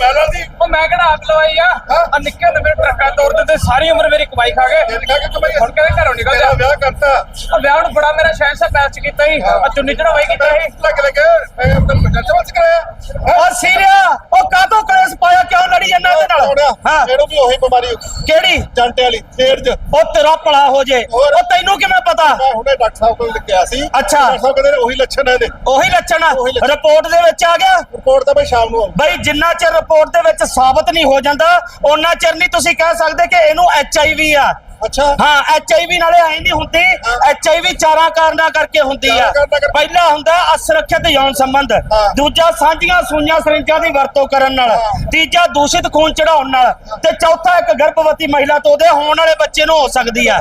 ਮੈਲਾ ਦੀ ਉਹ ਮੈਂ ਕਿਹੜਾ ਹੱਥ ਲਵਾਈ ਆ? ਹਾਂ? ਆ ਨਿੱਕੇ ਹੁੰਦੇ ਮੇਰੇ ਟਰੱਕਾਂ ਤੋੜਦੇ ਤੇ ਸਾਰੀ ਉਮਰ ਮੇਰੀ ਕਮਾਈ ਖਾ ਗਏ। ਦਿਲ ਖਾ ਕੇ ਕਮਾਈ ਹੁਣ ਕਹਿੰਦੇ ਘਰੋਂ ਨਿਕਲ ਜਾ। ਵਿਆਹ ਕਰਤਾ। ਆ ਵਿਆਹ ਨੂੰ ਬੜਾ ਮੇਰਾ ਸ਼ਹਿਰ ਸਾਹਿਬ ਪੈਚ ਕੀਤਾ ਸੀ। ਆ ਚੁੰਨੀ ਚੜਾਵਾਈ ਕੀਤਾ ਸੀ। ਲੱਗ ਲੱਗ ਮੈਂ ਤੈਨੂੰ ਜੱਜ ਵੱਲ ਕਰਾਇਆ। ਉਹ ਸੀਰੀਆ ਉਹ ਕਾਤੋਂ ਕਲੇਸ਼ ਪਾਇਆ? ਕਿਉਂ ਲੜੀ ਜਾਂਦਾ ਇਹਦੇ ਨਾਲ। ਹਾਂ। ਇਹਨੂੰ ਵੀ ਉਹੀ ਬਿਮਾਰੀ ਹੋ ਗਈ। ਕਿਹੜੀ? ਜੰਟੇ ਵਾਲੀ ਫੇਰ ਜ ਉਹ ਤੇਰਾ ਭਲਾ ਹੋ ਜੇ। ਹੋਰ? ਉਹ ਤੈਨੂੰ ਕਿਵੇਂ ਪਤਾ? ਮੈਂ ਹੁਣੇ ਡਾਕਟਰ ਸਾਹਿਬ ਕੋਲ ਗਿਆ ਸੀ। ਅੱਛਾ। ਡਾਕਟਰ ਸਾਹਿਬ ਕਹਿੰਦੇ ਨੇ ਉਹੀ ਲੱਛਣ ਆ ਇਹਦੇ। ਉਹੀ ਲੱਛਣ ਆ। ਉਹੀ ਲੱਛਣ। ਰਿਪੋਰਟ ਦੇ ਵਿੱਚ ਆ ਗਿਆ? ਰਿਪੋਰਟ ਤਾਂ ਮੈਂ ਸ਼ਾਮ ਨੂੰ ਆਊਂ। ਬਈ ਜਿੰਨਾ ਚਿਰ ਰਿਪੋਰਟ ਦੇ ਵਿੱਚ ਸਾਬਤ ਨਹੀਂ ਹੋ ਜਾਂਦਾ ਉਹਨਾਂ ਚਿਰ ਨਹੀਂ ਤੁਸੀਂ ਕਹਿ ਸਕਦੇ ਕਿ ਇਹਨੂੰ ਐਚ ਆਈ ਵੀ ਆ। ਅੱਛਾ ਹਾਂ ਐਚ ਆਈ ਵੀ ਨਾਲੇ ਐਂ ਨਹੀਂ ਹੁੰਦੀ ਐਚ ਆਈ ਵੀ ਚਾਰਾਂ ਕਾਰਨਾਂ ਕਰਕੇ ਹੁੰਦੀ ਆ। ਪਹਿਲਾ ਹੁੰਦਾ ਅਸੁਰੱਖਿਅਤ ਯੌਨ ਸੰਬੰਧ। ਦੂਜਾ ਸਾਂਝੀਆਂ ਸੂਈਆਂ ਸਰਿੰਜਾਂ ਦੀ ਵਰਤੋਂ ਕਰਨ ਨਾਲ। ਤੀਜਾ ਦੂਸ਼ਿਤ ਖੂਨ ਚੜਾਉਣ ਨਾਲ ਤੇ ਚੌਥਾ ਇੱਕ ਗਰਭਵਤੀ ਮਹਿਲਾ ਤੋਂ ਉਹਦੇ ਹੋਣ ਵਾਲੇ ਬੱਚੇ ਨੂੰ ਹੋ ਸਕਦੀ ਆ?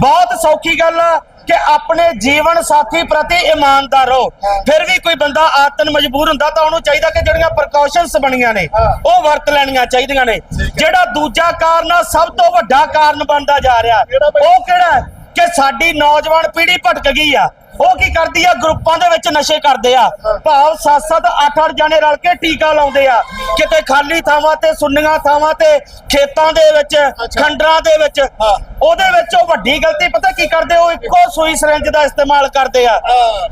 ਬਹੁਤ ਸੌਖੀ ਗੱਲ ਆ ਕਿ ਆਪਣੇ ਜੀਵਨ ਸਾਥੀ ਪ੍ਰਤੀ ਇਮਾਨਦਾਰ ਰਹੋ ਹਾਂ। ਫਿਰ ਵੀ ਕੋਈ ਬੰਦਾ ਆਤਨ ਮਜਬੂਰ ਹੁੰਦਾ ਤਾਂ ਉਹਨੂੰ ਚਾਹੀਦਾ ਕਿ ਜਿਹੜੀਆਂ ਪ੍ਰੀਕਾਸ਼ਨਸ ਬਣੀਆਂ ਨੇ। ਉਹ ਵਰਤ ਲੈਣੀਆਂ ਚਾਹੀਦੀਆਂ ਨੇ। ਜਿਹੜਾ ਦੂਜਾ ਕਾਰਨ ਆ ਸਭ ਤੋਂ ਵੱਡਾ ਕਾਰਨ ਬਣਦਾ ਜਾ ਰਿਹਾ? ਉਹ ਕਿਹੜਾ? ਕਿ ਸਾਡੀ ਨੌਜਵਾਨ ਪੀੜ੍ਹੀ ਭਟਕ ਗਈ ਆ। ਉਹ ਕੀ ਕਰਦੀ ਆ? ਗਰੁੱਪਾਂ ਦੇ ਵਿੱਚ ਨਸ਼ੇ ਕਰਦੇ ਆ। ਭਾਵ 7-7 8-8 ਜਣੇ ਰਲ ਕੇ ਟੀਕਾ ਲਾਉਂਦੇ ਆ। ਕਿਤੇ ਖਾਲੀ ਥਾਵਾਂ ਤੇ ਸੁੰਨੀਆਂ ਥਾਵਾਂ ਤੇ ਖੇਤਾਂ ਦੇ ਵਿੱਚ। ਖੰਡਰਾਂ ਦੇ ਵਿੱਚ। ਉਹਦੇ ਵਿੱਚ ਉਹ ਵੱਡੀ ਗਲਤੀ ਪਤਾ ਕੀ ਕਰਦੇ? ਉਹ ਇੱਕੋ ਸੂਈ ਸਿਰੰਜ ਦਾ ਇਸਤੇਮਾਲ ਕਰਦੇ ਆ।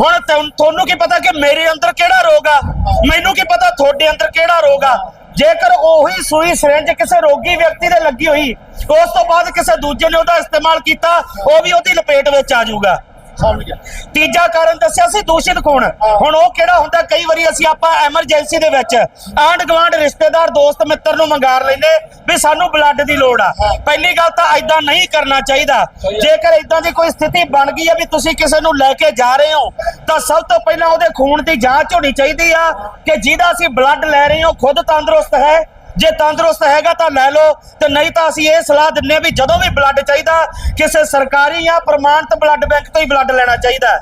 ਹੁਣ ਤੁਹਾਨੂੰ ਕੀ ਪਤਾ ਕਿ ਮੇਰੇ ਅੰਦਰ ਕਿਹੜਾ ਰੋਗ ਆ? ਮੈਨੂੰ ਕੀ ਪਤਾ ਤੁਹਾਡੇ ਅੰਦਰ ਕਿਹੜਾ ਰੋਗ ਆ? ਜੇਕਰ ਉਹੀ ਸੂਈ ਸਿਰੰਜ ਕਿਸੇ ਰੋਗੀ ਵਿਅਕਤੀ ਦੇ ਲੱਗੀ ਹੋਈ, ਉਸ ਤੋਂ ਬਾਅਦ ਕਿਸੇ ਦੂਜੇ ਨੇ ਉਹਦਾ ਇਸਤੇਮਾਲ ਕੀਤਾ, ਉਹ ਵੀ ਉਹਦੀ ਲਪੇਟ ਵਿੱਚ ਆ ਜਾਊਗਾ। ਸਮਝ ਗਿਆ। ਤੀਜਾ ਕਾਰਨ ਦੱਸਿਆ ਸੀ ਦੂਸ਼ਿਤ ਖੂਨ। ਹੁਣ ਉਹ ਕਿਹੜਾ ਹੁੰਦਾ? ਕਈ ਵਾਰੀ ਅਸੀਂ ਆਪਾਂ ਐਮਰਜੈਂਸੀ ਦੇ ਵਿੱਚ ਆਂਢ ਗੁਆਂਢ ਰਿਸ਼ਤੇਦਾਰ ਦੋਸਤ ਮਿੱਤਰ ਨੂੰ ਮੰਗਾਰ ਲੈਂਦੇ ਵੀ ਸਾਨੂੰ ਬਲੱਡ ਦੀ ਲੋੜ ਆ। ਪਹਿਲੀ ਗੱਲ ਤਾਂ ਐਦਾਂ ਨਹੀਂ ਕਰਨਾ ਚਾਹੀਦਾ। ਜੇਕਰ ਐਦਾਂ ਦੀ ਕੋਈ ਸਥਿਤੀ ਬਣ ਗਈ ਹੈ ਵੀ ਤੁਸੀਂ ਕਿਸੇ ਨੂੰ ਲੈ ਕੇ ਜਾ ਰਹੇ ਹੋ ਤਾਂ ਸਭ ਤੋਂ ਪਹਿਲਾਂ ਉਹਦੇ ਖੂਨ ਦੀ ਜਾਂਚ ਹੋਣੀ ਚਾਹੀਦੀ ਆ ਕਿ ਜਿਹਦਾ ਅਸੀਂ ਬਲੱਡ ਲੈ ਰਹੇ ਹਾਂ ਖੁਦ ਤੰਦਰੁਸਤ ਹੈ ਜੇ ਤੰਦਰੁਸਤ ਹੈਗਾ ਤਾਂ ਲੈ ਲਓ ਤੇ ਨਹੀਂ ਤਾਂ ਅਸੀਂ ਇਹ ਸਲਾਹ ਦਿੰਨੇ ਵੀ ਜਦੋਂ ਵੀ ਬਲੱਡ ਚਾਹੀਦਾ ਕਿਸੇ ਸਰਕਾਰੀ ਜਾਂ ਪ੍ਰਮਾਣਿਤ ਬਲੱਡ ਬੈਂਕ ਤੋਂ ਹੀ ਬਲੱਡ ਲੈਣਾ ਚਾਹੀਦਾ।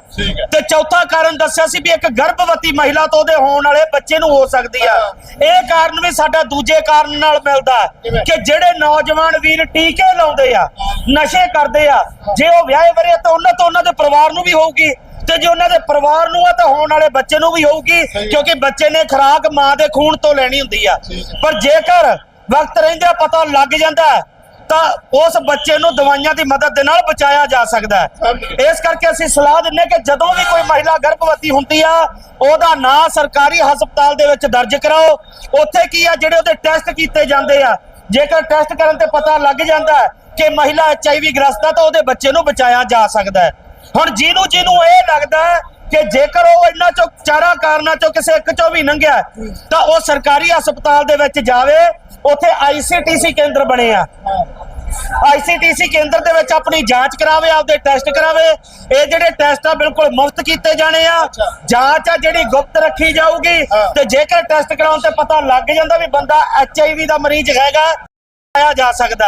ਤੇ ਚੌਥਾ ਕਾਰਨ ਦੱਸਿਆ ਸੀ ਵੀ ਇੱਕ ਗਰਭਵਤੀ ਮਹਿਲਾ ਤੋਂ ਉਹਦੇ ਹੋਣ ਵਾਲੇ ਬੱਚੇ ਨੂੰ ਹੋ ਸਕਦੀ ਆ ਇਹ ਕਾਰਨ ਵੀ ਸਾਡਾ ਦੂਜੇ ਕਾਰਨ ਨਾਲ ਮਿਲਦਾ? ਕਿ ਜਿਹੜੇ ਨੌਜਵਾਨ ਵੀਰ ਟੀਕੇ ਲਾਉਂਦੇ ਆ ਨਸ਼ੇ ਕਰਦੇ ਆ ਜੇ ਉਹ ਵਿਆਹੇ ਵਰੇ ਤਾਂ ਉਹਨਾਂ ਤੋਂ ਉਹਨਾਂ ਦੇ ਪਰਿਵਾਰ ਨੂੰ ਵੀ ਹੋਊਗੀ ਤੇ ਜੇ ਉਹਨਾਂ ਦੇ ਪਰਿਵਾਰ ਨੂੰ ਆ ਤਾਂ ਹੋਣ ਵਾਲੇ ਬੱਚੇ ਨੂੰ ਵੀ ਹੋਊਗੀ। ਕਿਉਂਕਿ ਬੱਚੇ ਨੇ ਖੁਰਾਕ ਮਾਂ ਦੇ ਖੂਨ ਤੋਂ ਲੈਣੀ ਹੁੰਦੀ ਆ। ਪਰ ਜੇਕਰ ਵਕਤ ਰਹਿੰਦਿਆਂ ਪਤਾ ਲੱਗ ਜਾਂਦਾ ਤਾਂ ਉਸ ਬੱਚੇ ਨੂੰ ਦਵਾਈਆਂ ਦੀ ਮਦਦ ਦੇ ਨਾਲ ਬਚਾਇਆ ਜਾ ਸਕਦਾ ਹੈ। ਇਸ ਕਰਕੇ ਅਸੀਂ ਸਲਾਹ ਦਿੰਨੇ ਕਿ ਜਦੋਂ ਵੀ ਕੋਈ ਮਹਿਲਾ ਗਰਭਵਤੀ ਹੁੰਦੀ ਆ ਉਹਦਾ ਨਾਂ ਸਰਕਾਰੀ ਹਸਪਤਾਲ ਦੇ ਵਿੱਚ ਦਰਜ ਕਰਾਓ। ਉੱਥੇ ਕੀ ਆ ਜਿਹੜੇ ਉਹਦੇ ਟੈਸਟ ਕੀਤੇ ਜਾਂਦੇ ਆ। ਜੇਕਰ ਟੈਸਟ ਕਰਨ ਤੇ ਪਤਾ ਲੱਗ ਜਾਂਦਾ ਕਿ ਮਹਿਲਾ ਐਚਆਈਵੀ ਗ੍ਰਸਤ ਆ ਤਾਂ ਉਹਦੇ ਬੱਚੇ ਨੂੰ ਬਚਾਇਆ ਜਾ ਸਕਦਾ ਹੈ। ਹੁਣ ਜਿਹਨੂੰ ਜਿਹਨੂੰ ਇਹ ਲੱਗਦਾ ਕਿ ਜੇਕਰ ਉਹ ਇਹਨਾਂ ਚੋਂ ਚਾਰਾਂ ਕਾਰਨਾਂ ਚੋਂ ਕਿਸੇ ਇੱਕ ਚੋਂ ਵੀ ਲੰਘਿਆ ਤਾਂ ਉਹ ਸਰਕਾਰੀ ਹਸਪਤਾਲ ਦੇ ਵਿੱਚ ਜਾਵੇ ਉੱਥੇ ਆਈਸੀਟੀਸੀ ਕੇਂਦਰ ਬਣੇ ਆ। ਆਈਸੀਟੀਸੀ ਕੇਂਦਰ ਦੇ ਵਿੱਚ ਆਪਣੀ ਜਾਂਚ ਕਰਾਵੇ ਆਪਦੇ ਟੈਸਟ ਕਰਾਵੇ। ਇਹ ਜਿਹੜੇ ਟੈਸਟ ਆ ਬਿਲਕੁਲ ਮੁਫਤ ਕੀਤੇ ਜਾਣੇ ਆ। ਜਾਂਚ ਆ ਜਿਹੜੀ ਗੁਪਤ ਰੱਖੀ ਜਾਊਗੀ। ਤੇ ਜੇਕਰ ਟੈਸਟ ਕਰਾਉਣ ਤੇ ਪਤਾ ਲੱਗ ਜਾਂਦਾ ਵੀ ਬੰਦਾ ਐਚਆਈਵੀ ਦਾ ਮਰੀਜ਼ ਹੈਗਾ। ਆਇਆ ਜਾ ਸਕਦਾ।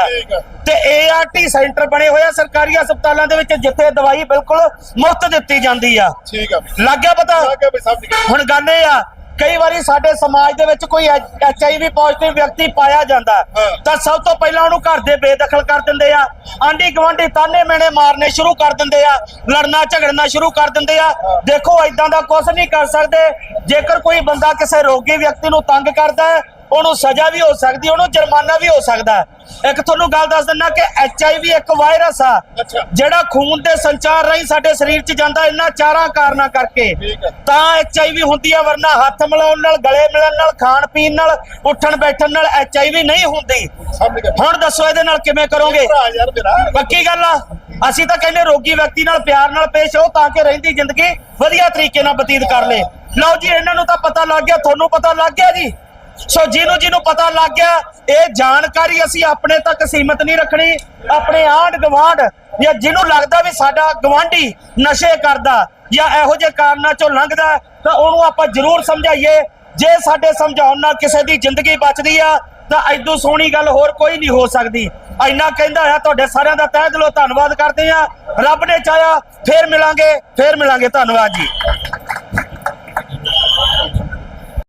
ਤੇ ਏਆਰਟੀ ਸੈਂਟਰ ਬਣੇ ਹੋਏ ਆ ਸਰਕਾਰੀ ਹਸਪਤਾਲਾਂ ਦੇ ਵਿੱਚ ਜਿੱਥੇ ਦਵਾਈ ਬਿਲਕੁਲ ਮੁਫਤ ਦਿੱਤੀ ਜਾਂਦੀ ਆ। ਠੀਕ ਆ। ਲੱਗ ਗਿਆ ਪਤਾ? ਗਿਆ ਹੁਣ ਗੱਲ ਇਹ ਆ ਕਈ ਵਾਰੀ ਸਾਡੇ ਸਮਾਜ ਦੇ ਵਿੱਚ ਕੋਈ ਐਚਆਈਵੀ ਪੋਜ਼ਿਟਿਵ ਵਿਅਕਤੀ ਪਾਇਆ ਜਾਂਦਾ। ਤਾਂ ਸਭ ਤੋਂ ਪਹਿਲਾਂ ਉਹਨੂੰ ਘਰ ਦੇ ਬੇਦਖਲ ਕਰ ਦਿੰਦੇ ਆ। ਆਂਢੀ ਗੁਆਂਢੀ ਤਾਨੇ ਮੇਣੇ ਮਾਰਨੇ ਸ਼ੁਰੂ ਕਰ ਦਿੰਦੇ ਆ। ਲੜਨਾ ਝਗੜਨਾ ਸ਼ੁਰੂ ਕਰ ਦਿੰਦੇ ਆ। ਦੇਖੋ ਇਦਾਂ ਦਾ ਕੁਝ ਨਹੀਂ ਕਰ ਸਕਦੇ। ਜੇਕਰ ਕੋਈ ਬੰਦਾ ਕਿਸੇ ਰੋਗੀ ਵਿਅਕਤੀ ਨੂੰ ਤੰਗ ਕਰਦਾ ਹੈ ਉਹਨੂੰ ਸਜ਼ਾ ਵੀ ਹੋ ਸਕਦੀ ਉਹਨੂੰ ਜੁਰਮਾਨਾ ਵੀ ਹੋ ਸਕਦਾ। ਹੈ। ਇੱਕ ਤੁਹਾਨੂੰ ਗੱਲ ਦੱਸ ਦਿੰਦਾ ਕਿ ਐਚਆਈਵੀ ਇੱਕ ਵਾਇਰਸ ਆ। ਜਿਹੜਾ ਖੂਨ ਦੇ ਸੰਚਾਰ ਰਾਹੀਂ ਸਾਡੇ ਸਰੀਰ 'ਚ ਜਾਂਦਾ ਇਹਨਾਂ ਚਾਰਾਂ ਕਾਰਨਾਂ ਕਰਕੇ। ਠੀਕ ਹੈ। ਤਾਂ ਐਚਆਈਵੀ ਹੁੰਦੀ ਆ ਵਰਨਾ ਹੱਥ ਮਿਲਾਉਣ ਨਾਲ ਗਲੇ ਮਿਲਣ ਨਾਲ ਖਾਣ ਪੀਣ ਨਾਲ ਉੱਠਣ ਬੈਠਣ ਨਾਲ ਐਚਆਈਵੀ ਨਹੀਂ ਹੁੰਦੀ। ਸਮਝ ਗਿਆ। ਹੁਣ ਦੱਸੋ ਇਹਦੇ ਨਾਲ ਕਿਵੇਂ ਕਰੋਗੇ? ਪੱਕੀ ਗੱਲ ਆ? ਅਸੀਂ ਤਾਂ ਕਹਿੰਦੇ ਰੋਗੀ ਵਿਅਕਤੀ ਨਾਲ ਪਿਆਰ ਨਾਲ ਪੇਸ਼ ਆਓ ਤਾਂ ਕਿ ਰਹਿੰਦੀ ਜ਼ਿੰਦਗੀ ਵਧੀਆ ਤਰੀਕੇ ਨਾਲ ਬਤੀਤ ਕਰ ਲੇ। ਲਓ ਜੀ ਇਹਨਾਂ ਨੂੰ ਤਾਂ ਪਤਾ ਲੱਗ ਗਿਆ ਤੁਹਾਨੂੰ ਪਤਾ ਲੱਗ ਗਿਆ ਜੀ। ਸੋ ਜਿਹਨੂੰ ਜਿਹਨੂੰ ਪਤਾ ਲੱਗ ਗਿਆ, ਇਹ ਜਾਣਕਾਰੀ ਅਸੀਂ ਆਪਣੇ ਤੱਕ ਸੀਮਤ ਨਹੀਂ ਰੱਖਣੀ। ਆਪਣੇ ਆਂਢ ਗਵਾਂਢ ਜਾਂ ਜਿਹਨੂੰ ਲੱਗਦਾ ਵੀ ਸਾਡਾ ਗਵਾਂਢੀ ਨਸ਼ੇ ਕਰਦਾ ਜਾਂ ਇਹੋ ਜਿਹੇ ਕਾਰਨਾਂ ਚੋਂ ਲੰਘਦਾ, ਤਾਂ ਉਹਨੂੰ ਆਪਾਂ ਜ਼ਰੂਰ ਸਮਝਾਈਏ। ਜੇ ਸਾਡੇ ਸਮਝਾਉਣ ਨਾਲ ਕਿਸੇ ਦੀ ਜ਼ਿੰਦਗੀ ਬਚਦੀ ਆ, ਤਾਂ ਐਦੋਂ ਸੋਹਣੀ ਗੱਲ ਹੋਰ ਕੋਈ ਨਹੀਂ ਹੋ ਸਕਦੀ। ਇੰਨਾ ਕਹਿੰਦਾ ਆ ਤੁਹਾਡੇ ਸਾਰਿਆਂ ਦਾ ਤਹਿ ਦਿਲੋਂ ਧੰਨਵਾਦ ਕਰਦੇ ਆ। ਰੱਬ ਨੇ ਚਾਹਿਆ, ਫੇਰ ਮਿਲਾਂਗੇ ਫੇਰ ਮਿਲਾਂਗੇ। ਧੰਨਵਾਦ ਜੀ।